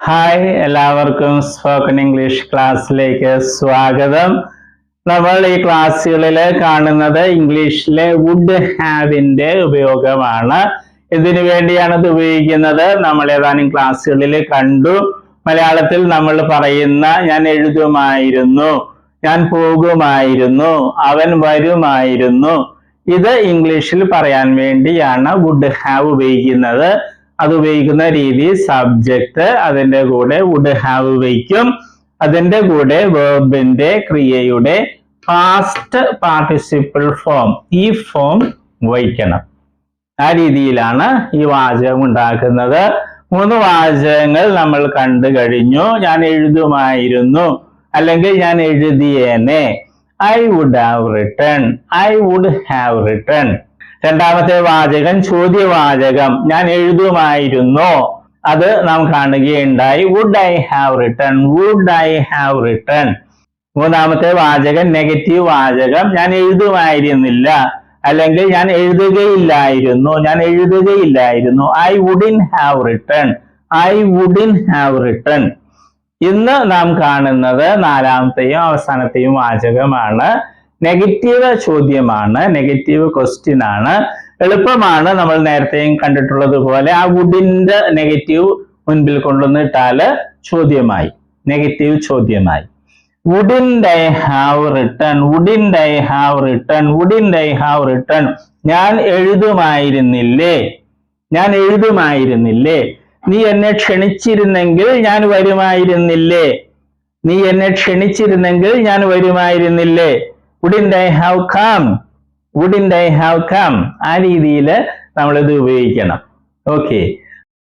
Hi എല്ലാവർക്കും spoken English ക്ലാസ്സിലേക്ക് സ്വാഗതം. നമ്മൾ ഈ ക്ലാസ്സുകളിൽ കാണുന്നത് ഇംഗ്ലീഷിലെ വുഡ് ഹാവിന്റെ ഉപയോഗമാണ്. ഇതിനു വേണ്ടിയാണ് ഇത് ഉപയോഗിക്കുന്നത്. നമ്മൾ ഏതാനും ക്ലാസ്സുകളിൽ കണ്ടു. മലയാളത്തിൽ നമ്മൾ പറയുന്ന ഞാൻ എഴുതുമായിരുന്നു ഞാൻ പോകുമായിരുന്നു അവൻ വരുമായിരുന്നു. ഇത് ഇംഗ്ലീഷിൽ പറയാൻ വേണ്ടിയാണ് വുഡ് ഹാവ് ഉപയോഗിക്കുന്നത്. അത് ഉപയോഗിക്കുന്ന രീതി സബ്ജക്റ്റ് അതിന്റെ കൂടെ വുഡ് ഹാവ് വയ്ക്കും. അതിന്റെ കൂടെ വേർബിന്റെ ക്രിയയുടെ പാസ്റ്റ് പാർട്ടിസിപ്പിൾ ഫോം ഈ ഫോം വയ്ക്കണം. ആ രീതിയിലാണ് ഈ വാചകം ഉണ്ടാക്കുന്നത്. മൂന്ന് വാചകങ്ങൾ നമ്മൾ കണ്ടു കഴിഞ്ഞു. ഞാൻ എഴുതുമായിരുന്നു. അല്ലെങ്കിൽ ഞാൻ എഴുതിയേനെ. I would have written I would have written രണ്ടാമത്തെ വാചകം ചോദ്യവാചകം. ഞാൻ എഴുതുമായിരുന്നു. അത് നാം കാണുകയുണ്ടായി. Would I have written would I have written മൂന്നാമത്തെ വാചകം നെഗറ്റീവ് വാചകം. ഞാൻ എഴുതുമായിരുന്നില്ല. അല്ലെങ്കിൽ ഞാൻ എഴുതുകയില്ലായിരുന്നു. ഞാൻ എഴുതുകയില്ലായിരുന്നു. I wouldn't have written I wouldn't have written ഇന്ന് നാം കാണുന്നത് നാലാമത്തെയും അവസാനത്തെയും വാചകമാണ്. നെഗറ്റീവ് ചോദ്യമാണ്. നെഗറ്റീവ് ക്വസ്റ്റ്യൻ ആണ്. എളുപ്പമാണ് നമ്മൾ നേരത്തെയും കണ്ടിട്ടുള്ളത് പോലെ ആ വുഡിന്റെ നെഗറ്റീവ് മുൻപിൽ കൊണ്ടുവന്നിട്ടാൽ ചോദ്യമായി. Negative ചോദ്യമായി. Wouldn't I have written wouldn't I have written wouldn't I have written ഞാൻ എഴുതുമായിരുന്നില്ലേ? ഞാൻ എഴുതുമായിരുന്നില്ലേ? നീ എന്നെ ക്ഷണിച്ചിരുന്നെങ്കിൽ ഞാൻ വരുമായിരുന്നില്ലേ? നീ എന്നെ ക്ഷണിച്ചിരുന്നെങ്കിൽ ഞാൻ വരുമായിരുന്നില്ലേ? Wouldn't I have come wouldn't I have come ആ രീതിയിൽ നമ്മളിത് ഉപയോഗിക്കണം. ഓക്കെ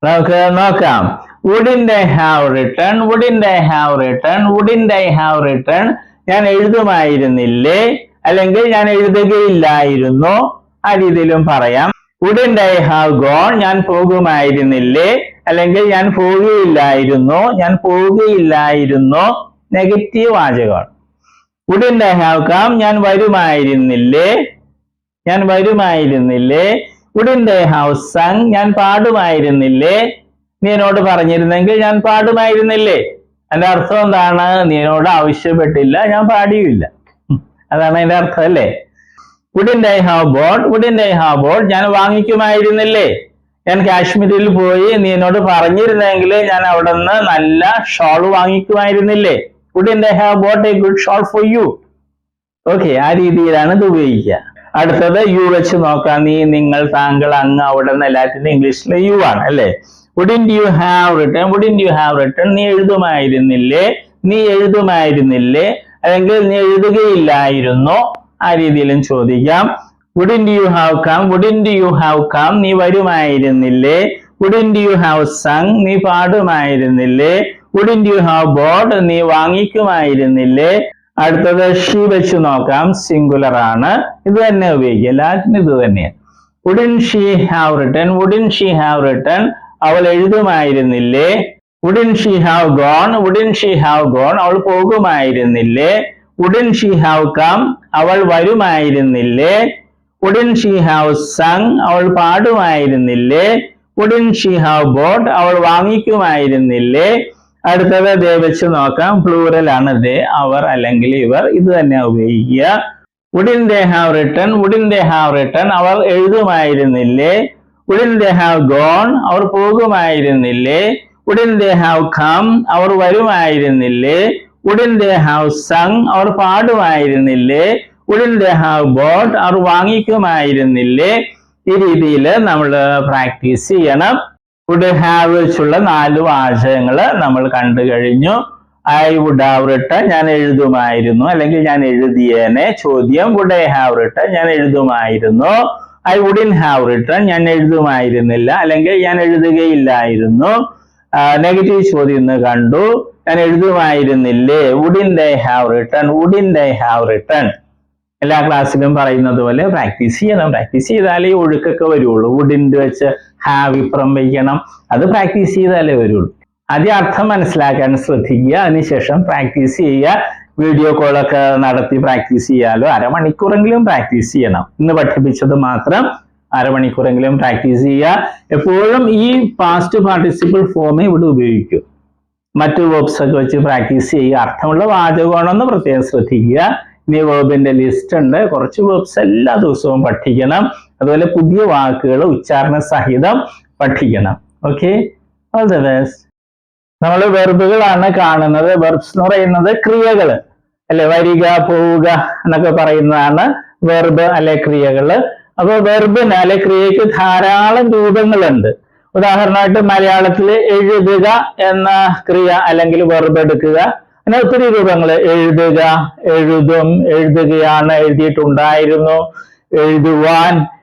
നമുക്ക് നോക്കാം. Wouldn't I have written wouldn't I have written wouldn't I have written ഞാൻ എഴുതുമായിരുന്നില്ലേ? അല്ലെങ്കിൽ ഞാൻ എഴുതുകയില്ലായിരുന്നു? ആ രീതിയിലും പറയാം. വുഡിൻഡ് ഐ ഹാവ് ഗോൺ ഞാൻ പോകുമായിരുന്നില്ലേ? അല്ലെങ്കിൽ ഞാൻ പോവുകയില്ലായിരുന്നു? ഞാൻ പോവുകയില്ലായിരുന്നു? നെഗറ്റീവ് വാചകമാണ് വുഡിൻഡ് ഐ ഹാവ് കം ഞാൻ വരുമായിരുന്നില്ലേ? ഞാൻ വരുമായിരുന്നില്ലേ? വുഡിൻഡ് ഐ ഹാവ് സങ് ഞാൻ പാടുമായിരുന്നില്ലേ? നീ എന്നോട് പറഞ്ഞിരുന്നെങ്കിൽ ഞാൻ പാടുമായിരുന്നില്ലേ? അതിന്റെ അർത്ഥം എന്താണ്? നീ എന്നോട് ആവശ്യപ്പെട്ടില്ല ഞാൻ പാടിയുമില്ല ഉം. അതാണ് അതിന്റെ അർത്ഥം അല്ലേ? Wouldn't I have bought wouldn't I have bought ഞാൻ വാങ്ങിക്കുമായിരുന്നില്ലേ? ഞാൻ കാശ്മീരിൽ പോയി നീ എന്നോട് പറഞ്ഞിരുന്നെങ്കിൽ ഞാൻ അവിടെ നിന്ന് നല്ല shawl വാങ്ങിക്കുമായിരുന്നില്ലേ? I have bought a good shot for you okay ആ രീതിയിലാണ് ഇത് ഉപയോഗിക്കുക. അടുത്തത് യു വെച്ച് നോക്കാം. നീ നിങ്ങൾ താങ്കൾ അങ്ങ് അവിടെ നിന്ന് എല്ലാറ്റിനും ഇംഗ്ലീഷിലെ യു ആണ് അല്ലേ? Wouldn't you have written wouldn't you have written നീ എഴുതുമായിരുന്നില്ലേ? നീ എഴുതുമായിരുന്നില്ലേ? അല്ലെങ്കിൽ നീ എഴുതുകയില്ലായിരുന്നോ? ആ രീതിയിലും ചോദിക്കാം. Wouldn't you have come wouldn't you have come നീ വരുമായിരുന്നില്ലേ? വുഡിൻ യു ഹാവ് സങ് നീ പാടുമായിരുന്നില്ലേ? വുഡിൻ യു ഹാവ് ബോർഡ് നീ വാങ്ങിക്കുമായിരുന്നില്ലേ? അടുത്തത് ഷീ വെച്ച് നോക്കാം. സിംഗുലർ ആണ്. ഇത് തന്നെ ഉപയോഗിക്കുക. എല്ലാത്തിനും ഇത് തന്നെയാണ്. Wouldn't she have written wouldn't she have written അവൾ എഴുതുമായിരുന്നില്ലേ? Wouldn't she have gone wouldn't she have gone അവൾ പോകുമായിരുന്നില്ലേ? വുഡിൻ ഷീ ഹാവ് കം അവൾ വരുമായിരുന്നില്ലേ? വുഡിൻ ഷീ ഹാവ് സങ് അവൾ പാടുമായിരുന്നില്ലേ? വുഡിൻ ഷീ ഹാവ് ബോട്ട് അവൾ വാങ്ങിക്കുമായിരുന്നില്ലേ? അടുത്തത് ദേ വെച്ച് നോക്കാം. പ്ലൂറൽ ആണ് ദേ അവർ അല്ലെങ്കിൽ ഇവർ. ഇത് തന്നെ ഉപയോഗിക്കുക. Wouldn't they have written wouldn't they have written അവർ എഴുതുമായിരുന്നില്ലേ? വുഡിൻ ദേ ഹാവ് ഗോൺ അവർ പോകുമായിരുന്നില്ലേ? വുഡിൻ ദേ ഹാവ് കം അവർ വരുമായിരുന്നില്ലേ? വുഡിൻ ദേ ഹാവ് സങ് അവർ പാടുമായിരുന്നില്ലേ? വുഡിൻ ദേ ഹാവ് ബോട്ട് അവർ വാങ്ങിക്കുമായിരുന്നില്ലേ? ഈ രീതിയിൽ നമ്മൾ പ്രാക്ടീസ് ചെയ്യണം. വുഡ് ഹാവ് വെച്ചുള്ള നാല് വാചകങ്ങൾ നമ്മൾ കണ്ടു കഴിഞ്ഞു. ഐ വുഡ് ഹാവ് റിട്ടേൺ ഞാൻ എഴുതുമായിരുന്നു. അല്ലെങ്കിൽ ഞാൻ എഴുതിയേനെ. ചോദ്യം വുഡ് ഐ ഹാവ് റിട്ടേൺ ഞാൻ എഴുതുമായിരുന്നു. ഐ വുഡിൻ ഹാവ് റിട്ടേൺ ഞാൻ എഴുതുമായിരുന്നില്ല. അല്ലെങ്കിൽ ഞാൻ എഴുതുകയില്ലായിരുന്നു. നെഗറ്റീവ് ചോദ്യം ഇന്ന് കണ്ടു. ഞാൻ എഴുതുമായിരുന്നില്ലേ? Wouldn't I have written wouldn't I have written എല്ലാ ക്ലാസ്സിലും പറയുന്നത് പോലെ പ്രാക്ടീസ് ചെയ്യണം. പ്രാക്ടീസ് ചെയ്താലേ ഒഴുക്കൊക്കെ വരുള്ളൂ. വുഡിന്റെ വെച്ച് ഹാവ് ഇപ്പുറം വയ്ക്കണം. അത് പ്രാക്ടീസ് ചെയ്താലേ വരുള്ളൂ. ആദ്യം അർത്ഥം മനസ്സിലാക്കാൻ ശ്രദ്ധിക്കുക. അതിനുശേഷം പ്രാക്ടീസ് ചെയ്യുക. വീഡിയോ കോളൊക്കെ നടത്തി പ്രാക്ടീസ് ചെയ്യാലോ. അരമണിക്കൂറെങ്കിലും പ്രാക്ടീസ് ചെയ്യണം. ഇന്ന് പഠിപ്പിച്ചത് മാത്രം അരമണിക്കൂറെങ്കിലും പ്രാക്ടീസ് ചെയ്യുക. എപ്പോഴും ഈ പാസ്റ്റ് പാർട്ടിസിപ്പിൾ ഫോമേ ഇവിടെ ഉപയോഗിക്കൂ. മറ്റു വേർബ്സ് ഒക്കെ വെച്ച് പ്രാക്ടീസ് ചെയ്യുക. അർത്ഥമുള്ള വാചകമാണെന്ന് പ്രത്യേകം ശ്രദ്ധിക്കുക. ഇനി വേർബിന്റെ ലിസ്റ്റ് ഉണ്ട്. കുറച്ച് വേർബ്സ് എല്ലാ ദിവസവും പഠിക്കണം അതുപോലെ പുതിയ വാക്കുകൾ ഉച്ചാരണ സഹിതം പഠിക്കണം. ഓക്കെ ഓൾ ദ ബെസ്റ്റ് നമ്മൾ വെർബുകളാണ് കാണുന്നത്. വെർബ്സ് എന്ന് പറയുന്നത് ക്രിയകൾ. അല്ലെ? വരിക പോവുക എന്നൊക്കെ പറയുന്നതാണ് വെർബ് അല്ലെ ക്രിയകൾ. അപ്പോൾ വെർബിന് അല്ലെ ക്രിയക്ക് ധാരാളം രൂപങ്ങളുണ്ട്. ഉദാഹരണമായിട്ട് മലയാളത്തിൽ എഴുതുക എന്ന ക്രിയ അല്ലെങ്കിൽ വെർബ് എടുക്കുക. അങ്ങനെ ഒത്തിരി രൂപങ്ങൾ. എഴുതുക എഴുതും എഴുതുകയാണ് എഴുതിയിട്ടുണ്ടായിരുന്നു എഴുതുവാൻ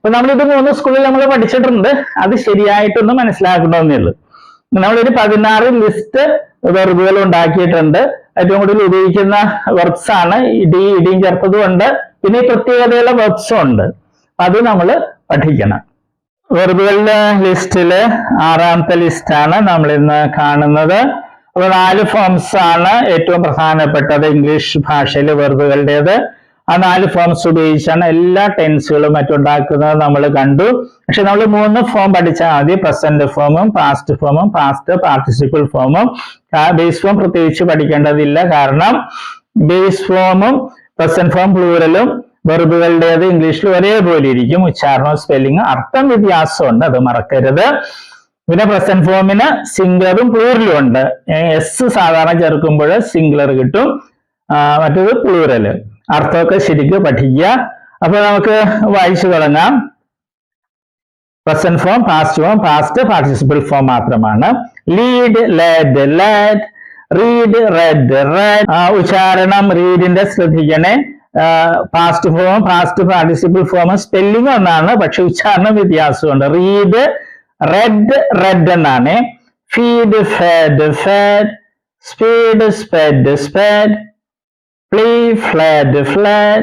അപ്പൊ നമ്മൾ ഇത് മൂന്ന് സ്കൂളിൽ നമ്മൾ പഠിച്ചിട്ടുണ്ട്. അത് ശരിയായിട്ടൊന്നും മനസ്സിലാക്കണമെന്നേ ഉള്ളൂ. നമ്മളൊരു പതിനാറ് ലിസ്റ്റ് വെർബുകൾ ഉണ്ടാക്കിയിട്ടുണ്ട്. ഏറ്റവും കൂടുതൽ ഉപയോഗിക്കുന്ന വെർബ്സ് ആണ്. ഇടി ഇടിയും ചേർത്തതും ഉണ്ട്. പിന്നെ ഈ പ്രത്യേകതയുള്ള വെർബ്സും ഉണ്ട്. അത് നമ്മൾ പഠിക്കണം. വെർബുകളുടെ ലിസ്റ്റിൽ ആറാമത്തെ ലിസ്റ്റാണ് നമ്മൾ ഇന്ന് കാണുന്നത്. അപ്പൊ നാല് ഫോംസ് ആണ് ഏറ്റവും പ്രധാനപ്പെട്ടത്. ഇംഗ്ലീഷ് ഭാഷയിലെ വെർബുകളുടേത് ആ നാല് ഫോംസ് ഉപയോഗിച്ചാണ് എല്ലാ ടെൻസുകളും മറ്റുണ്ടാക്കുന്നത് നമ്മൾ കണ്ടു. പക്ഷെ നമ്മൾ മൂന്ന് ഫോം പഠിച്ചാൽ മതി പ്രസന്റ് ഫോമും പാസ്റ്റ് ഫോമും പാസ്റ്റ് പാർട്ടിസിപ്പിൾ ഫോമും ബേസ് ഫോം പ്രത്യേകിച്ച് പഠിക്കേണ്ടതില്ല. കാരണം ബേസ് ഫോമും പ്രസന്റ് ഫോം പ്ലൂറലും വെറുബുകളുടേത് ഇംഗ്ലീഷിൽ ഒരേപോലെ ഇരിക്കും. ഉച്ചാരണവും സ്പെല്ലിംഗ് അർത്ഥം വ്യത്യാസമുണ്ട്. അത് മറക്കരുത്. പിന്നെ പ്രസന്റ് ഫോമിന് സിംഗുലറും പ്ലൂറലും ഉണ്ട്. എസ് സാധാരണ ചേർക്കുമ്പോൾ സിംഗുലർ കിട്ടും. മറ്റേത് പ്ലൂറൽ അർത്ഥമൊക്കെ ശരിക്ക് പഠിക്കുക. അപ്പൊ നമുക്ക് വായിച്ചു തുടങ്ങാം. Present form past form past participle form മാത്രമാണ്. Lead led led read read read ഉച്ചാരണം റീഡിന്റെ ശ്രദ്ധിക്കണേ. Past form past participle form spelling ഒന്നാണ് പക്ഷെ ഉച്ചാരണം വ്യത്യാസമുണ്ട്. റീഡ് റെഡ് റെഡ് എന്നാണ്. Feed fed fed speed sped sped play flat flat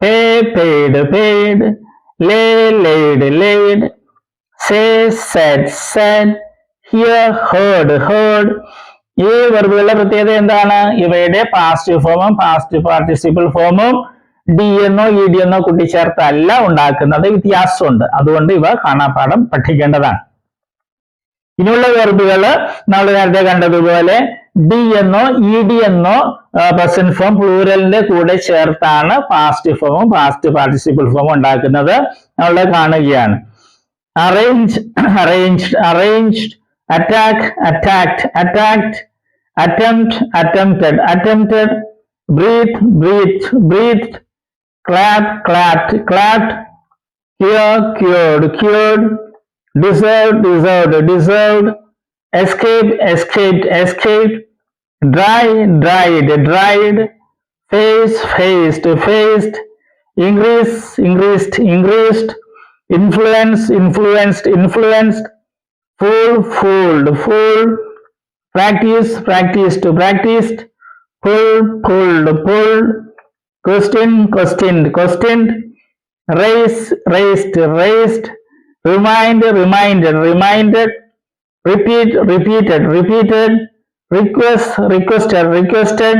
pay paid paid lay laid laid. Say said said hear heard heard. ഈ വെർബുകളുടെ പ്രത്യേകത എന്താണ്? ഇവയുടെ പാസ്റ്റ് ഫോമും പാസ്റ്റ് പാർട്ടിസിപ്പിൾ ഫോമും ഡി എന്നോ ഇ ഡി എന്നോ കൂട്ടിച്ചേർത്തല്ല ഉണ്ടാക്കുന്നത് വ്യത്യാസമുണ്ട്. അതുകൊണ്ട് ഇവ കാണാപ്പാഠം പഠിക്കേണ്ടതാണ്. ഇനിയുള്ള വെർബുകൾ നമ്മൾ നേരത്തെ കണ്ടതുപോലെ ഡി എന്നോ ഇ ഡി എന്നോ പ്രസന്റ് ഫോം പ്ലൂറലിന്റെ കൂടെ ചേർത്താണ് പാസ്റ്റ് ഫോമും പാസ്റ്റ് പാർട്ടിസിപ്പിൾ ഫോമും ഉണ്ടാക്കുന്നത് നമ്മൾ കാണുകയാണ് arrange arranged arranged attack attacked attacked attempt attempted attempted breathe breathed breathed clap clapped clapped cure cured cured deserved deserved deserved escape escaped escaped. Dry dried dried. Face faced faced. Increase increased increased. Influence influenced influenced. Fool fooled fooled practice practiced practiced. Pull pulled pulled. Question questioned questioned. Raise raised raised. Remind reminded reminded repeat repeated repeated request requested requested.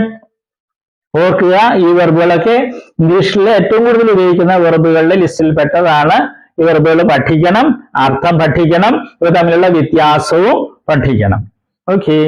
ഓർക്കുക ഈ വെർബുകളൊക്കെ ഇംഗ്ലീഷിൽ ഏറ്റവും കൂടുതൽ ഉപയോഗിക്കുന്ന വെർബുകളുടെ ലിസ്റ്റിൽ പെട്ടതാണ്. ഈ വെർബുകൾ പഠിക്കണം അർത്ഥം പഠിക്കണം ഇവ തമ്മിലുള്ള വ്യത്യാസവും പഠിക്കണം. ഓക്കെ